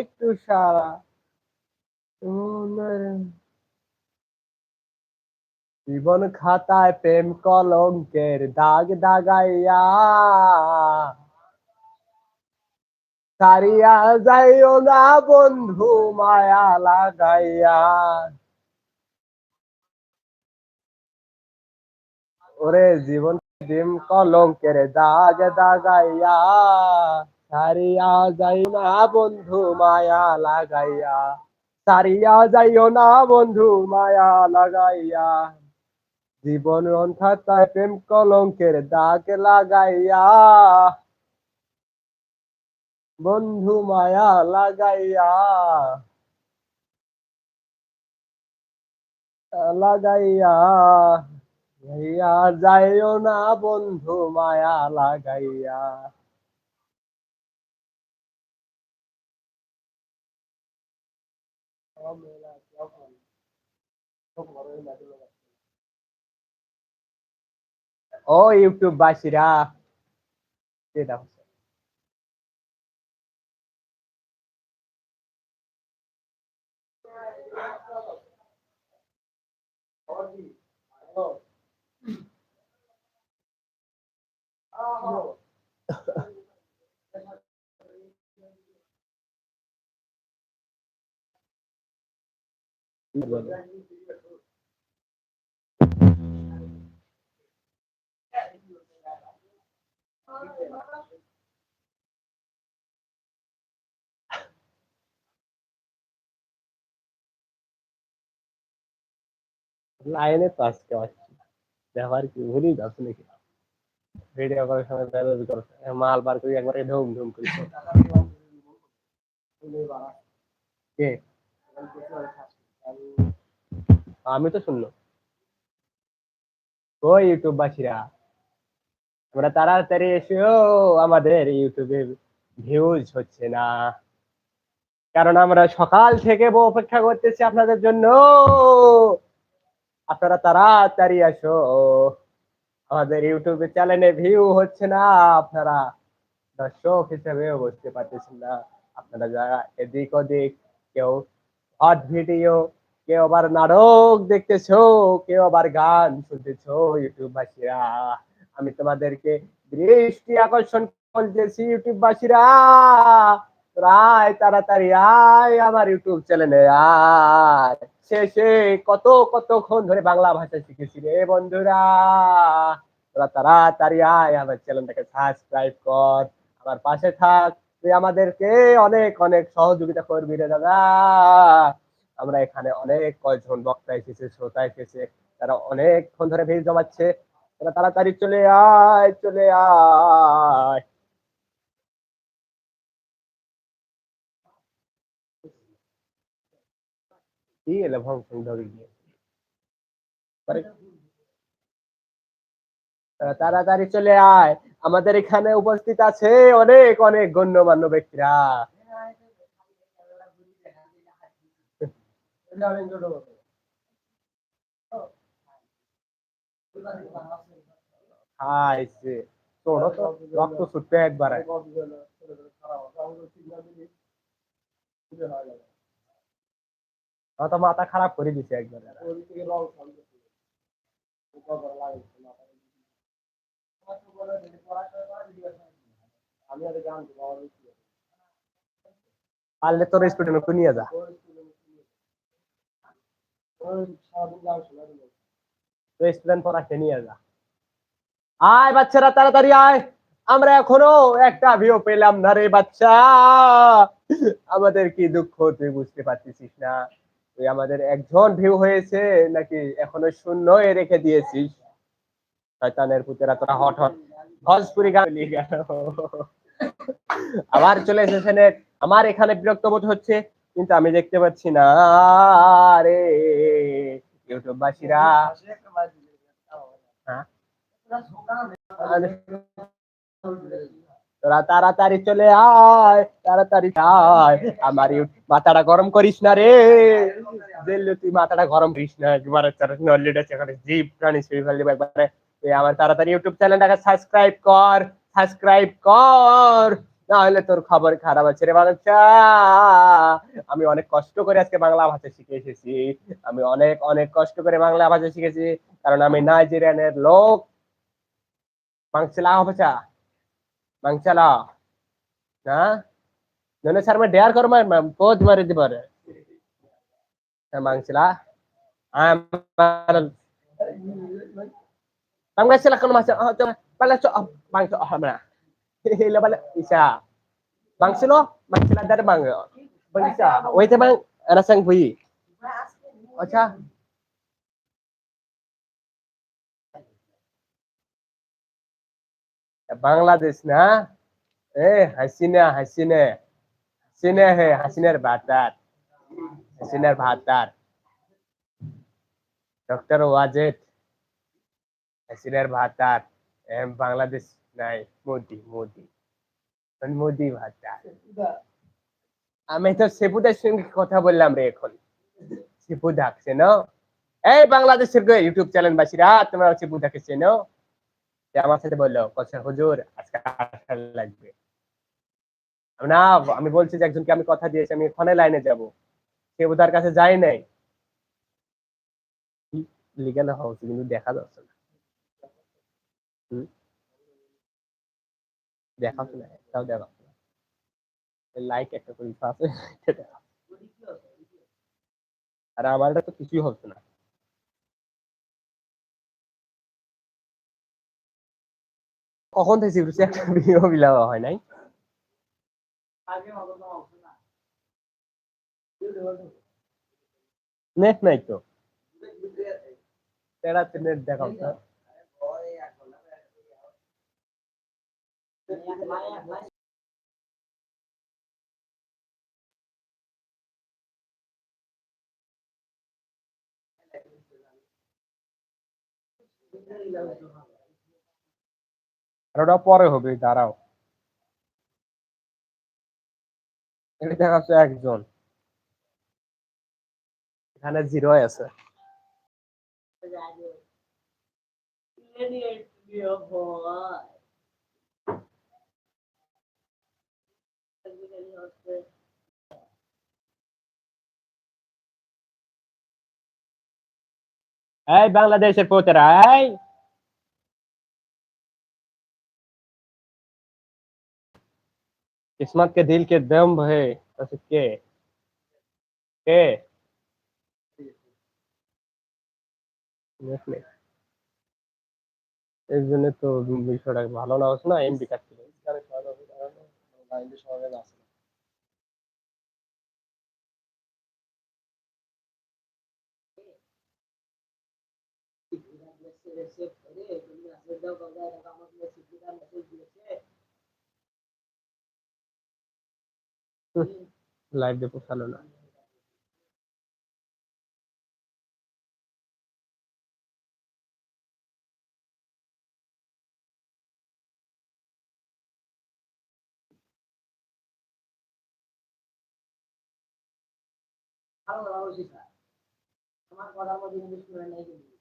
একটু সারা। জীবন খাতায় প্রেম কলঙ্কের দাগ দাগাইয়া সারিয়া যাইও না বন্ধু, মায়া লাগাইয়া। ওরে জীবন দিম কলঙ্কের দাগ দাগাইয়া। সারিয়া যাই না বন্ধু মায়া লাগাইয়া। সারিয়া যাইও না বন্ধু মায়া লাগাইয়া। জীবন অন্থাতায় প্রেম কলঙ্কের দাগ লাগাইয়া। বন্ধু মায়া লাগাইয়া। লাগাইয়া। ভাইয়া যাইও না বন্ধু মায়া লাগাইয়া। ও ইউটিউব বাসীরা। এটা হচ্ছে কি বলে? লাইনে তো আজকে আসছি ব্যবহার কি ভুলি যাচ্ছে নাকি ভিডিও করার সময় ব্যবহার করছে মাল বার করি, একবারে ধুম ধুম করি। কে? আমি তো শুনলো। ও ইউটিউব বাসীরা, তোমরা তাড়াতাড়ি এসো, আমাদের ইউটিউবে ভিউজ হচ্ছে না। কারণ আমরা সকাল থেকে অপেক্ষা করতেছি আপনাদের জন্য। আপনারা তাড়াতাড়ি আসো। আমাদের ইউটিউবে চ্যানেলে ভিউ হচ্ছে না, আপনারা দর্শক হিসেবেও বুঝতে পারতেছেন না। আপনারা যারা এদিক ওদিক কেউ হট ভিডিও কেউ আবার নাটক দেখতেছো, কেউ আবার গান শুনতেছো ইউটিউব বাসীরা আমি তোমাদেরকে দৃষ্টি আকর্ষণ করতেছি ইউটিউব বাসীরা রায় তাড়াতাড়ি আয় আমার ইউটিউব চ্যানেলে আয়। শেষে কত কতক্ষণ ধরে বাংলা ভাষা শিখেছি রে বন্ধুরা। তোরা তাড়াতাড়ি আয়, আমার চ্যানেলটাকে সাবস্ক্রাইব কর। আমার পাশে থাক, তুই আমাদেরকে অনেক অনেক সহযোগিতা করবি রে দাদা। আমরা এখানে অনেক কয়জন বক্তা এসেছে, শ্রোতা এসেছে, তারা অনেকক্ষণ ধরে ভিড় জমাচ্ছে। তারা তাড়াতাড়ি চলে আয় চলে আয়। গিয়ে পরে তারা তাড়াতাড়ি চলে আয়। আমাদের এখানে উপস্থিত আছে অনেক অনেক গণ্যমান্য ব্যক্তিরা। খাইছে তোর রক্ত ছুটবে একবার। তো মাথা খারাপ করে দিছে একবার পারলে তোর স্টুডেন্ট নিয়ে যা। তো স্টুডেন্ট পড়াতে নিয়ে যা। আয় বাচ্চারা তাড়াতাড়ি আয়। আমরা এখনও একটা ভিউ পেলাম না রে বাচ্চা। আমাদের কি দুঃখ তুই বুঝতে পারতেছিস না। তুই আমাদের একজন ভিউ হয়েছে, নাকি এখনও শূন্য রেখে দিয়েছিস শয়তানের পুতেরা তোরা হট হট। ভজপুরি গেল। আবার চলে এসেছেন আমার এখানে বিরক্ত বোধ হচ্ছে, কিন্তু আমি দেখতে পাচ্ছি না। রে ইউটিউব বাসীরা হ্যাঁ? তোরা তাড়াতাড়ি চলে আয়, তাড়াতাড়ি আয়। আমার মাথাটা গরম করিস না রে। দিল্লি তুই মাথাটা গরম করিস না, একবারে নল্লিটা সেখানে জীব প্রাণী শুয়ে ফেলবি একবারে। তুই আমার তাড়াতাড়ি ইউটিউব চ্যানেলটাকে সাবস্ক্রাইব কর সাবস্ক্রাইব কর। না হলে তোর খবর খারাপ আছে রে বাচ্চা আমি অনেক কষ্ট করে আজকে বাংলা ভাষা শিখে এসেছি। আমি অনেক অনেক কষ্ট করে বাংলা ভাষা শিখেছি। কারণ আমি নাইজেরিয়ানের লোক। বাংলা ভাষা। மங்கச்சல நான் சர்மா டேர் கர்மா மேம் போத் மாதிரி இது பாரு மங்கச்சல மங்கச்சல கண்ணு மாச்ச பல்ல சோ மங்கச்ச ஹமனா இல்ல பல்ல இசா மங்கச்சல மங்கச்சல தர மங்க பங்கச்ச ஓய்தே மங்க ரசங் புயி அச்சா বাংলাদেশ না? এ, হাসিনা হাসিনা। হাসিনা হে, হাসিনার ভাতার। হাসিনার ভাতার। ডক্টর ওয়াজেদ, হাসিনার ভাতার। এম, বাংলাদেশ নাই, মোদি মোদি। মোদি ভাতার। আমি তো সেপুদার সঙ্গে কথা বললাম রে এখন। সেপুদাক চেনো? এই বাংলাদেশের ইউটিউব চ্যানেল বাসীরা তোমরা সেপুদাকে চেনো? যে আমার সাথে বলল কথা হুজুর, আজকে লাগবে। না, আমি বলছি যে একজনকে আমি কথা দিয়েছি, আমি এখানে লাইনে যাব। সে তার কাছে যাই নাই। লিগাল কিন্তু দেখা যাচ্ছে না? দেখাচ্ছে না দেখাচ্ছে না। লাইক একটা করে আর আমারটা তো কিছুই হচ্ছে না। কখন থেকে সিরিয়াস একটা ভিডিও বিলাওয়া হয় নাই? নেট নাই তো। তেরাতে নেট দেখাও তো। আর ওটা পরে হবে দাঁড়াও। এটা দেখাচ্ছে একজন। এখানে জিরো আছে। এই বাংলাদেশের পোতেরা, এই! किस्मत के दिल के दम है तो के के দেখলে এর জন্য তো বিষয়টা ভালো না হচ্ছে না এমবি কাটছিল লাইভ দেখো ভালো না। আমার কথার মধ্যে ইংলিশ করে নাই কিন্তু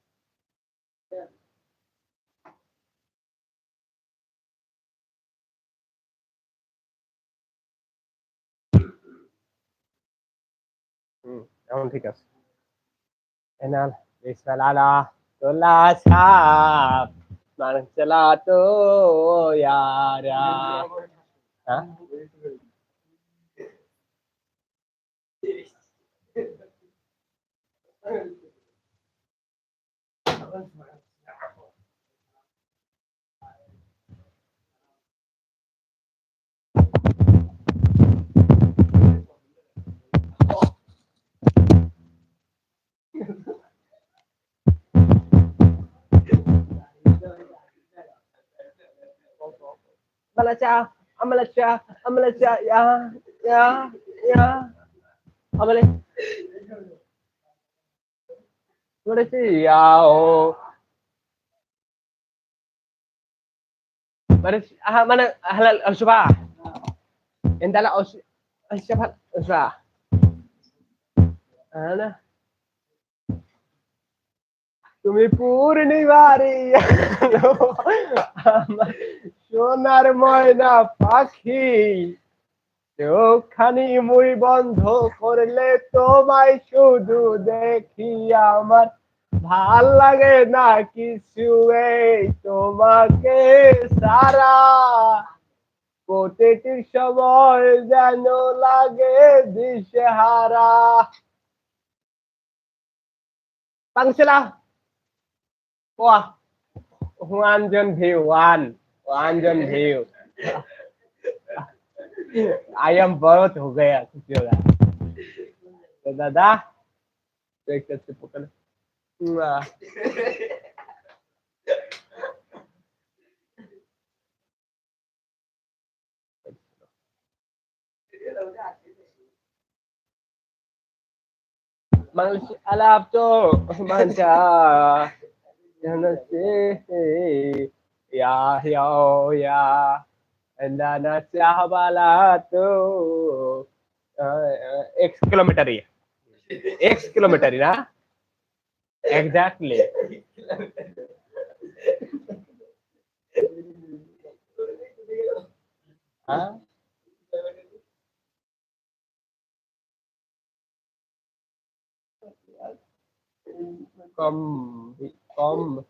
এখন ঠিক আছে এনাল রিসালালা তোলা সাপ মান চলা তো ইয়ারা হ্যাঁ Amalacha, Amalacha, Amalacha, ya, ya, ya. Amale. বলেছি ইয়াও মানে আহ, মানে হালাল অশুভা এন্দালা অশুভা অশুভা না তুমি পূর্ণিমারি আমার সোনার ময়না পাখি চোখখানি মুই বন্ধ করলে তোমায় শুধু দেখি আমার। ভালো লাগে না কিছু এই তোমাকে সারা। প্রতিটি সময় যেন লাগে দিশেহারা। পাংশলা Wah, one জন view, पांजन देव आई एम बहुत हो गया कुछ हो गया तो दादा एक तरफ़ से पकड़। Manusia alap tu, manja, jangan. Yahya, yeah, yeah, and then Shahabalatu. X kilometer. X kilometer, na? Exactly. huh? come come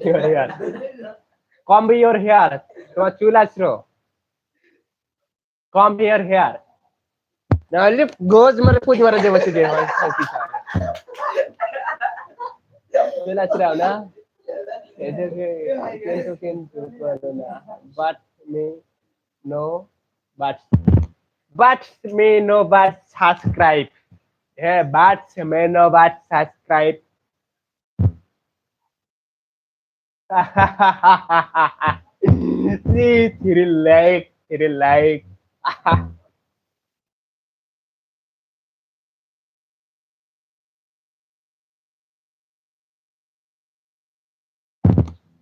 your hair. Comb your hair. Chula throw. Comb your hair. Now lift goes mara puch mara de bachi de. Chula throw na. ऐसे के किंतु किंतु करो ना. But me no but but me no but subscribe. Yeah, but me no but subscribe. Sí, tiri like, tiri like.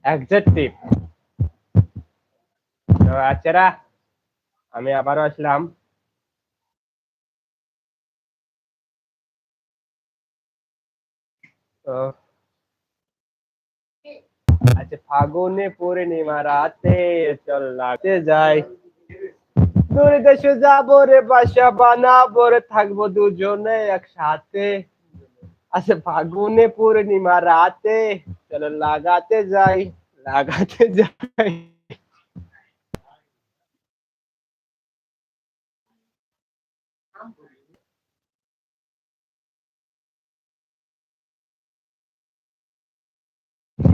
Adjective. তো বাচ্চারা আমি আবারও আসলাম তো আচ্ছা ফাগুনে পূর্ণিমা রাতে চল লাগতে যাই। দূরে দেশে যাব রে বাসা বানাবো রে, থাকব দুজনে একসাথে। আচ্ছা ফাগুনে পূর্ণিমা রাতে চলো লাগাতে যাই লাগাতে যাই।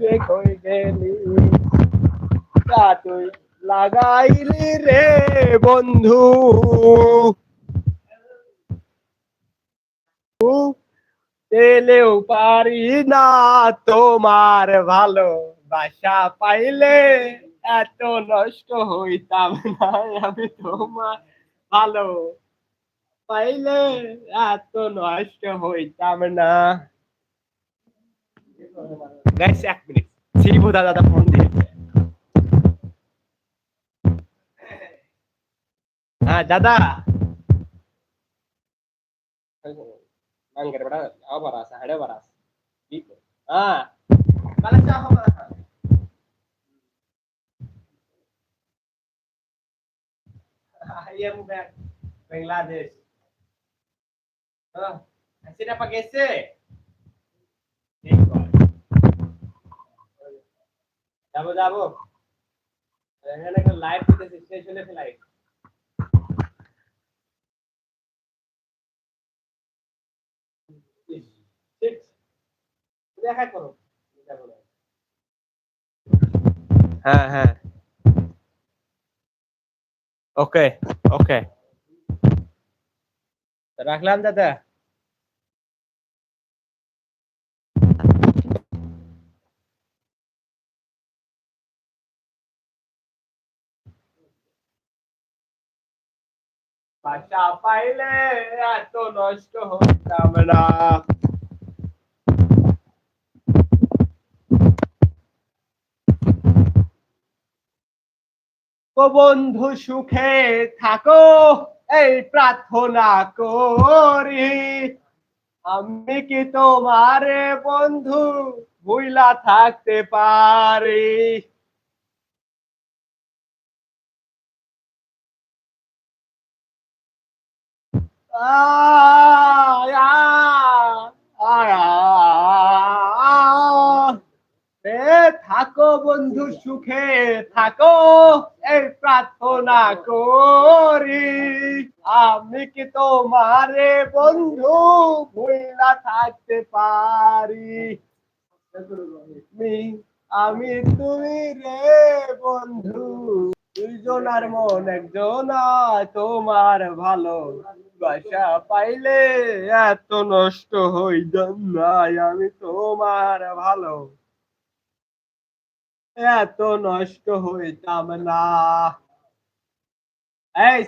রে কই গেলি। তা তুই লাগাইলি রে বন্ধু। পারি না তোমার ভালো বাসা পাইলে এত নষ্ট হইতাম না আমি তোমার ভালো পাইলে এত নষ্ট হইতাম না। গাইস এক মিনিট শিবু দাদা ফোন দিয়েছে হ্যাঁ দাদা Manggar pada apa rasa ada apa rasa gitu ah kalau cakap apa I am back Bangladesh ah así apa gese যাব যাব। এখানে একটা লাইভ দিতেছি শেষ হলে লাইভ দেখা করো হ্যাঁ হ্যাঁ। ওকে ওকে রাখলাম দাদা। বাসা পাইলে এত নষ্ট হইতাম না। বন্ধু, সুখে থাকো, এই প্রার্থনা করি। আমি কি তোমারে বন্ধু ভুইলা থাকতে পারি? থাকো বন্ধু সুখে থাকো এই প্রার্থনা করি আমি কি তোমারে বন্ধু ভুইলা থাকতে পারি আমি আমি তুমি রে বন্ধু দুইজনার মন একজন তোমার ভালো বাসা পাইলে এত নষ্ট হই নাই আমি তোমার ভালো। এত নষ্ট হইতাম না। এই